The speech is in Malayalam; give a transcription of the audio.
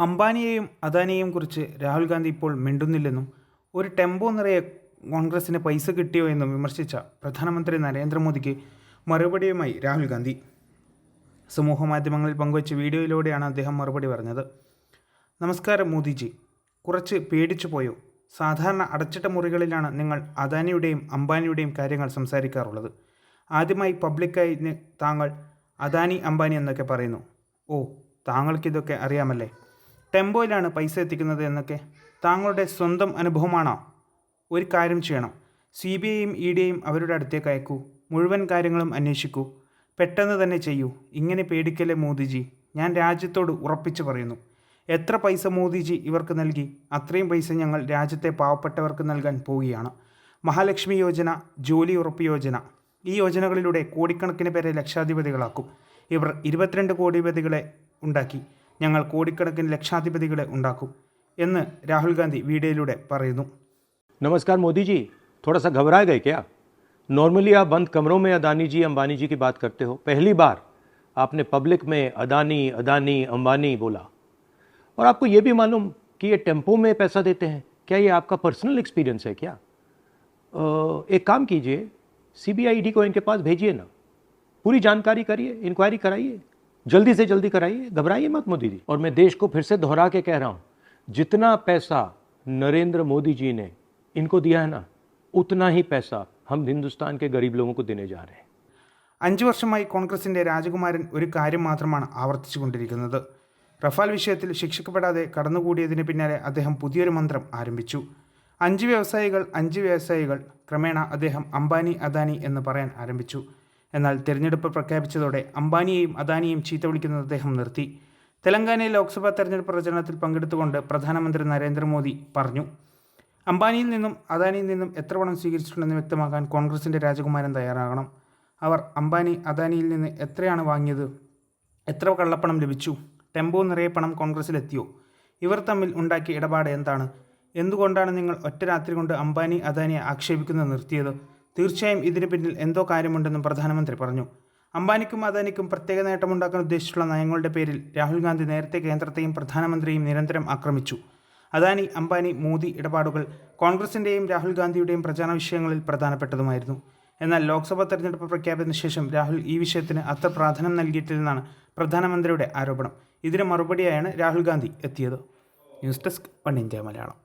അംബാനിയെയും അദാനിയെയും കുറിച്ച് രാഹുൽ ഗാന്ധി ഇപ്പോൾ മിണ്ടുന്നില്ലെന്നും ഒരു ടെമ്പോ നിറയെ കോൺഗ്രസിന് പൈസ കിട്ടിയോ എന്നും വിമർശിച്ച പ്രധാനമന്ത്രി നരേന്ദ്രമോദിക്ക് മറുപടിയുമായി രാഹുൽ ഗാന്ധി. സമൂഹ മാധ്യമങ്ങളിൽ പങ്കുവച്ച വീഡിയോയിലൂടെയാണ് അദ്ദേഹം മറുപടി പറഞ്ഞത്. നമസ്കാരം മോദിജി. കുറച്ച് പേടിച്ചു പോയോ? സാധാരണ അടച്ചിട്ട മുറികളിലാണ് നിങ്ങൾ അദാനിയുടെയും അംബാനിയുടെയും കാര്യങ്ങൾ സംസാരിക്കാറുള്ളത്. ആദ്യമായി പബ്ലിക്കായി താങ്കൾ അദാനി അംബാനി എന്നൊക്കെ പറയുന്നു. ഓ താങ്കൾക്കിതൊക്കെ അറിയാമല്ലേ? ടെമ്പോയിലാണ് പൈസ എത്തിക്കുന്നത് എന്നൊക്കെ താങ്കളുടെ സ്വന്തം അനുഭവമാണോ? ഒരു കാര്യം ചെയ്യണം. സി ബി ഐയും ഇ ഡിയെയും അവരുടെ അടുത്തേക്ക് അയക്കൂ. മുഴുവൻ കാര്യങ്ങളും അന്വേഷിക്കൂ. പെട്ടെന്ന് തന്നെ ചെയ്യൂ. ഇങ്ങനെ പേടിക്കല്ലേ മോദിജി? ഞാൻ രാജ്യത്തോട് ഉറപ്പിച്ചു പറയുന്നു. എത്ര പൈസ മോദിജി ഇവർക്ക് നൽകി? അത്രയും പൈസ ഞങ്ങൾ രാജ്യത്തെ പാവപ്പെട്ടവർക്ക് നൽകാൻ പോവുകയാണ്. മഹാലക്ഷ്മി യോജന ജോലി ഉറപ്പ് യോജന. ഈ യോജനകളിലൂടെ കോടിക്കണക്കിന് പേരെ ലക്ഷാധിപതികളാക്കും. ഇവർ ഇരുപത്തിരണ്ട് കോടിപതികളെ ഉണ്ടാക്കി. ഞങ്ങൾ കോടിക്കണക്കിന് ലക്ഷാധിപതികളെ ഉണ്ടാക്കും എന്ന് രാഹുൽ ഗാന്ധി വീഡിയോയിലൂടെ പറയുന്നു नमस्कार मोदी जी थोड़ा सा घबराए गए क्या नॉर्मली आप बंद कमरों में अदानी जी अंबानी जी की बात करते हो पहली बार आपने पब्लिक में अदानी अदानी अंबानी बोला और आपको ये भी मालूम कि ये टेम्पो में पैसा देते हैं क्या ये आपका पर्सनल एक्सपीरियंस है क्या अ, एक काम कीजिए सीबीआईडी को इनके पास भेजिए ना पूरी जानकारी करिए इंक्वायरी कराइए जल्दी से जल्दी कराइए घबराइए मत मोदी जी और मैं देश को फिर से दोहरा के कह रहा हूँ जितना पैसा नरेंद्र मोदी जी ने इनको दिया है ना उतना ही पैसा हम हिंदुस्तान के गरीब लोगों को देने जा रहे हैं അഞ്ച് വർഷമായി കോൺഗ്രസിൻ്റെ രാജകുമാരൻ ഒരു കാര്യം മാത്രമാണ് ആവർത്തിച്ചുകൊണ്ടിരിക്കുന്നത് റഫാൽ വിഷയത്തിൽ ശിക്ഷിക്കപ്പെടാതെ കടന്നുകൂടിയതിന് പിന്നാലെ അദ്ദേഹം പുതിയൊരു മന്ത്രം ആരംഭിച്ചു അഞ്ച് വ്യവസായികൾ അഞ്ച് വ്യവസായികൾ ക്രമേണ അദ്ദേഹം അംബാനി അദാനി എന്ന് പറയാൻ ആരംഭിച്ചു എന്നാൽ തിരഞ്ഞെടുപ്പ് പ്രഖ്യാപിച്ചതോടെ അംബാനിയെയും അദാനിയെയും ചീത്ത വിളിക്കുന്നത് അദ്ദേഹം നിർത്തി. തെലങ്കാനയിൽ ലോക്സഭാ തെരഞ്ഞെടുപ്പ് പ്രചരണത്തിൽ പങ്കെടുത്തുകൊണ്ട് പ്രധാനമന്ത്രി നരേന്ദ്രമോദി പറഞ്ഞു. അംബാനിയിൽ നിന്നും അദാനിയിൽ നിന്നും എത്ര പണം സ്വീകരിച്ചിട്ടുണ്ടെന്ന് വ്യക്തമാക്കാൻ കോൺഗ്രസിന്റെ രാജകുമാരൻ തയ്യാറാകണം. അവർ അംബാനി അദാനിയിൽ നിന്ന് എത്രയാണ് വാങ്ങിയത്? എത്ര കള്ളപ്പണം ലഭിച്ചു? ടെമ്പോ നിറയെ പണം കോൺഗ്രസിലെത്തിയോ? ഇവർ തമ്മിൽ ഉണ്ടാക്കിയ ഇടപാട് എന്താണ്? എന്തുകൊണ്ടാണ് നിങ്ങൾ ഒറ്റ രാത്രി കൊണ്ട് അംബാനി അദാനിയെ ആക്ഷേപിക്കുന്നത് നിർത്തിയത്? തീർച്ചയായും ഇതിന് പിന്നിൽ എന്തോ കാര്യമുണ്ടെന്നും പ്രധാനമന്ത്രി പറഞ്ഞു. അംബാനിക്കും അദാനിക്കും പ്രത്യേക നേട്ടമുണ്ടാക്കാൻ ഉദ്ദേശിച്ചുള്ള നയങ്ങളുടെ പേരിൽ രാഹുൽ ഗാന്ധി നേരത്തെ കേന്ദ്രത്തെയും പ്രധാനമന്ത്രിയും നിരന്തരം ആക്രമിച്ചു. അദാനി അംബാനി മോദി ഇടപാടുകൾ കോൺഗ്രസിന്റെയും രാഹുൽ ഗാന്ധിയുടെയും പ്രചാരണ വിഷയങ്ങളിൽ പ്രധാനപ്പെട്ടതുമായിരുന്നു. എന്നാൽ ലോക്സഭാ തെരഞ്ഞെടുപ്പ് പ്രഖ്യാപനത്തിന് ശേഷം രാഹുൽ ഈ വിഷയത്തിന് അത്ര പ്രാധാന്യം നൽകിയിട്ടില്ലെന്നാണ് പ്രധാനമന്ത്രിയുടെ ആരോപണം. ഇതിന് മറുപടിയായാണ് രാഹുൽ ഗാന്ധി എത്തിയത്. News desk one India Malayalam.